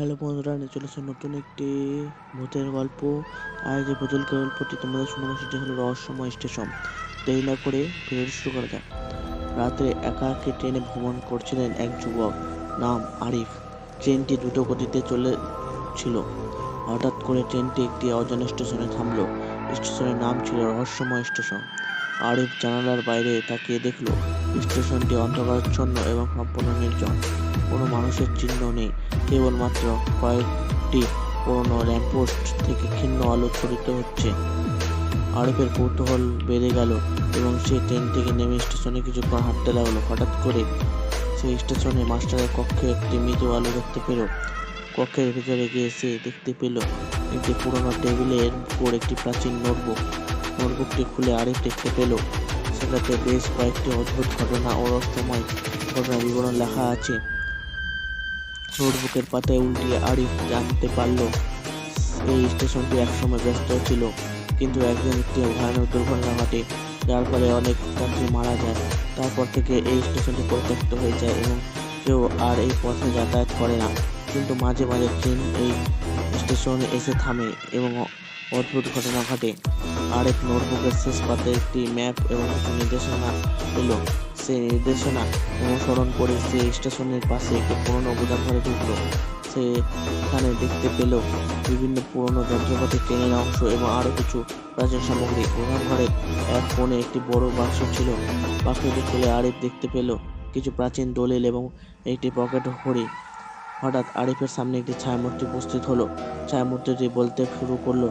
Hello বন্ধুরা, নিয়ে চলেছে নতুন একটি ভূতের গল্প। আর যে ভূতের গল্পটি তোমাদের শোনাবো, সেটি হলো রহস্যময় স্টেশন। দেরি না করে ভিডিওটি শুরু করা যাক। রাতে একা একে ট্রেনে ভ্রমণ করছিলেন এক যুবক নাম আরিফ। ট্রেনটি দ্রুত গতিতে চলেছিল হঠাৎ করে ট্রেনটি একটি অজানা স্টেশনে থামলো। স্টেশনের নাম ছিল রহস্যময় স্টেশন। আরিফ জানালার বাইরে তাকিয়ে দেখল, স্টেশনটি অন্ধকারাচ্ছন্ন এবং সম্পূর্ণ নির্জন। কোনো মানুষের চিহ্ন নেই। কেবলমাত্র কয়েকটি পুরনো ল্যাম্পপোস্ট থেকে ক্ষীণ আলো ছড়িত হচ্ছে। আরিফের কৌতূহল বেড়ে গেল এবং সে ট্রেন থেকে নেমে স্টেশনে কিছুক্ষণ হাঁটতে লাগল। হঠাৎ করে সেই স্টেশনে মাস্টারের কক্ষে একটি মৃদু আলো দেখতে পেল। কক্ষের ভিতরে গিয়ে সে দেখতে পেল একটি পুরনো টেবিলের উপর একটি প্রাচীন নোটবুক। নোটবুকটি খুলে আরেক দেখতে পেল সেটাতে বেশ কয়েকটি অদ্ভুত ঘটনা ও রহস্যময় ঘটনার বিবরণ লেখা আছে। নোটবুকের পাতায় উল্টিয়ে আরিফ জানতে পারল এই স্টেশনটি একসময় ব্যস্ত ছিল, কিন্তু একদিন একটি ভয়ানক দুর্ঘটনা ঘটে, যার ফলে অনেক যাত্রী মারা যায়। তারপর থেকে এই স্টেশনটি পরিত্যক্ত হয়ে যায় এবং কেউ আর এই পথে যাতায়াত করে না। কিন্তু মাঝে মাঝে ট্রেন এই স্টেশনে এসে থামে এবং অদ্ভুত ঘটনা ঘটে। আরেক নোটবুকের শেষ পাতে একটি ম্যাপ এবং কিছু নির্দেশনা পেল সেই নির্দেশনা অনুসরণ করে সে স্টেশনের পাশে একটি পুরনো গুদাম ঘরে ঢুকলো। সেখানে দেখতে পেল বিভিন্ন পুরনো যন্ত্রপাতি, ট্রেনের অংশ এবং আরও কিছু প্রাচীন সামগ্রী। গুদাম ঘরের এক কোণে একটি বড় বাক্স ছিল। বাক্সটি খুলে আরিফ দেখতে পেল কিছু প্রাচীন দলিল এবং একটি পকেট ঘড়ি। হঠাৎ আরিফের সামনে একটি ছায়ামূর্তি উপস্থিত হলো। ছায়ামূর্তিটি বলতে শুরু করল,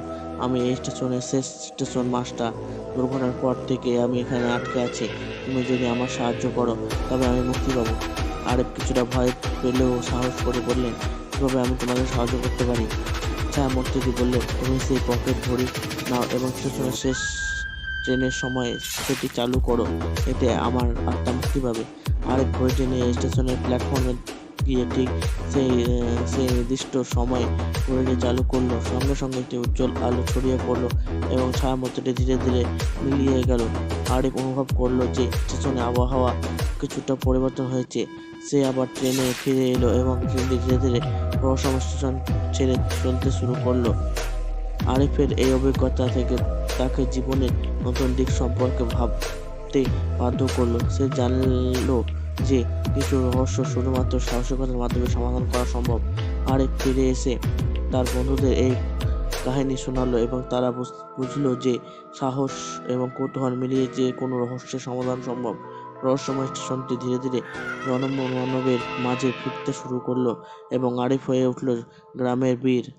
আমি এই স্টেশনের শেষ স্টেশন মাস্টার। দুর্ঘটনার পর থেকে আমি এখানে আটকে আছি। তুমি যদি আমার সাহায্য করো, তবে আমি মুক্তি পাবো। আরিফ কিছুটা ভয় পেলেও সাহস করে বললেন, কীভাবে আমি তোমাকে সাহায্য করতে পারি? ছায়ামূর্তিটি বলল, তুমি সেই পকেট ঘড়ি নাও এবং স্টেশনের শেষ ট্রেনের সময় সেটি চালু করো। এতে আমার আত্মা মুক্তি পাবে। আরেক ঘড়িটি নিয়ে স্টেশনের প্ল্যাটফর্মে গিয়ে ঠিক সেই সেই নির্দিষ্ট সময়ে ঘড়িটি চালু করল। সঙ্গে সঙ্গে একটি উজ্জ্বল আলো ছড়িয়ে পড়ল এবং ছায়ামূর্তিটি ধীরে ধীরে মিলিয়ে গেল। আরিফ অনুভব করল যে স্টেশনে আবহাওয়া কিছুটা পরিবর্তন হয়েছে। সে আবার ট্রেনে ফিরে এলো এবং ট্রেনটি ধীরে ধীরে রহস্যম স্টেশন ছেড়ে চলতে শুরু করল। আরিফের এই অভিজ্ঞতা থেকে তাকে জীবনের নতুন দিক সম্পর্কে ভাবতে বাধ্য করল। সে জানলো যে কিছু রহস্য শুধুমাত্র সাহসিকতার মাধ্যমে সমাধান করা সম্ভব। আরিফ ফিরে এসে তার বন্ধুদের এই কাহিনী শোনালো এবং তারা বুঝ- বুঝলো যে সাহস এবং কৌতূহল মিলিয়ে যে কোনো রহস্যের সমাধান সম্ভব। রহস্যময় স্টেশনটি ধীরে ধীরে জনমানবের মাঝে ফিরতে শুরু করল এবং আরিফ হয়ে উঠল গ্রামের বীর।